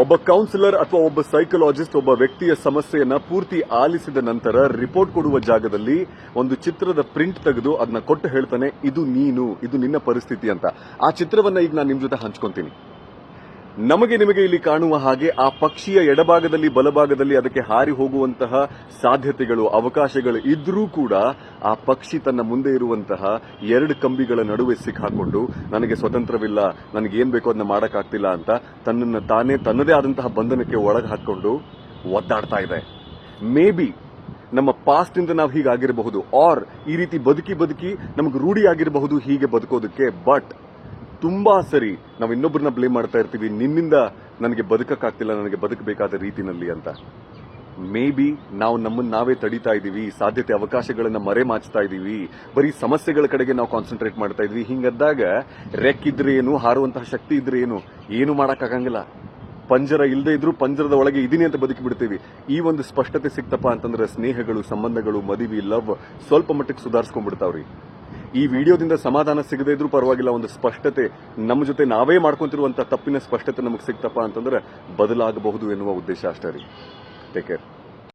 ಒಬ್ಬ ಕೌನ್ಸಿಲರ್ ಅಥವಾ ಒಬ್ಬ ಸೈಕಲಾಜಿಸ್ಟ್ ಒಬ್ಬ ವ್ಯಕ್ತಿಯ ಸಮಸ್ಯೆಯನ್ನ ಪೂರ್ತಿ ಆಲಿಸಿದ ನಂತರ ರಿಪೋರ್ಟ್ ಕೊಡುವ ಜಾಗದಲ್ಲಿ ಒಂದು ಚಿತ್ರದ ಪ್ರಿಂಟ್ ತೆಗೆದು ಅದನ್ನ ಕೊಟ್ಟು ಹೇಳ್ತಾನೆ, ಇದು ನೀನು, ಇದು ನಿನ್ನ ಪರಿಸ್ಥಿತಿ ಅಂತ. ಆ ಚಿತ್ರವನ್ನ ಈಗ ನಾನು ನಿಮ್ ಜೊತೆ ಹಂಚ್ಕೊಂತೀನಿ. ನಮಗೆ ನಿಮಗೆ ಇಲ್ಲಿ ಕಾಣುವ ಹಾಗೆ ಆ ಪಕ್ಷಿಯ ಎಡಭಾಗದಲ್ಲಿ, ಬಲಭಾಗದಲ್ಲಿ ಅದಕ್ಕೆ ಹಾರಿ ಹೋಗುವಂತಹ ಸಾಧ್ಯತೆಗಳು, ಅವಕಾಶಗಳು ಇದ್ರೂ ಕೂಡ ಆ ಪಕ್ಷಿ ತನ್ನ ಮುಂದೆ ಇರುವಂತಹ ಎರಡು ಕಂಬಿಗಳ ನಡುವೆ ಸಿಕ್ಕಾಕೊಂಡು, ನನಗೆ ಸ್ವತಂತ್ರವಿಲ್ಲ ನನಗೆ ಏನ್ ಬೇಕೋ ಅದನ್ನ ಮಾಡೋಕ್ಕಾಗ್ತಿಲ್ಲ ಅಂತ ತನ್ನನ್ನು ತಾನೇ ತನ್ನದೇ ಆದಂತಹ ಬಂಧನಕ್ಕೆ ಒಳಗೆ ಹಾಕೊಂಡು ಒದ್ದಾಡ್ತಾ ಇದೆ. ಮೇ ಬಿ ನಮ್ಮ ಪಾಸ್ಟ್ ಇಂದ ನಾವು ಹೀಗಾಗಿರಬಹುದು ಆರ್ ಈ ರೀತಿ ಬದುಕಿ ಬದುಕಿ ನಮಗೆ ರೂಢಿಯಾಗಿರಬಹುದು ಹೀಗೆ ಬದುಕೋದಕ್ಕೆ ಬಟ್ ತುಂಬಾ ಸರಿ ನಾವು ಇನ್ನೊಬ್ಬರನ್ನ ಬ್ಲೇಮ್ ಮಾಡ್ತಾ ಇರ್ತೀವಿ. ನಿನ್ನಿಂದ ನನಗೆ ಬದುಕಕ್ಕಾಗ್ತಿಲ್ಲ, ನನಗೆ ಬದುಕಬೇಕಾದ ರೀತಿನಲ್ಲಿ ಅಂತ. ಮೇ ಬಿ ನಾವು ನಮ್ಮನ್ನ ನಾವೇ ತಡಿತಾ ಇದ್ದೀವಿ, ಸಾಧ್ಯತೆ ಅವಕಾಶಗಳನ್ನ ಮರೆ ಮಾಚ್ತಾ ಇದ್ದೀವಿ, ಬರೀ ಸಮಸ್ಯೆಗಳ ಕಡೆಗೆ ನಾವು ಕಾನ್ಸಂಟ್ರೇಟ್ ಮಾಡ್ತಾ ಇದ್ವಿ. ಹಿಂಗದ್ದಾಗ ರೆಕ್ಕಿದ್ರೆ ಏನು, ಹಾರುವಂತಹ ಶಕ್ತಿ ಇದ್ರೆ ಏನು ಏನು ಮಾಡಕ್ಕಾಗಂಗಿಲ್ಲ. ಪಂಜರ ಇಲ್ಲದೆ ಇದ್ರೂ ಪಂಜರದ ಒಳಗೆ ಇದೀನಿ ಅಂತ ಬದುಕಿ ಬಿಡ್ತೀವಿ ಈ ಒಂದು ಸ್ಪಷ್ಟತೆ ಸಿಕ್ತಪ್ಪ ಅಂತಂದ್ರೆ ಸ್ನೇಹಗಳು, ಸಂಬಂಧಗಳು, ಮದುವೆ ಲವ್ ಸ್ವಲ್ಪ ಮಟ್ಟಿಗೆ ಸುಧಾರಿಸ್ಕೊಂಡ್ಬಿಡ್ತಾವ್ರಿ. ಈ ವಿಡಿಯೋದಿಂದ ಸಮಾಧಾನ ಸಿಗದೇ ಇದ್ರೂ ಪರವಾಗಿಲ್ಲ, ಒಂದು ಸ್ಪಷ್ಟತೆ ನಮ್ಮ ಜೊತೆ ನಾವೇ ಮಾಡ್ಕೊಂತಿರುವಂತ ತಪ್ಪಿನ ಸ್ಪಷ್ಟತೆ ನಮಗೆ ಸಿಕ್ತಪ್ಪ ಅಂತಂದ್ರೆ ಬದಲಾಗಬಹುದು ಎನ್ನುವ ಉದ್ದೇಶ ಅಷ್ಟೇ ರೀ. Take care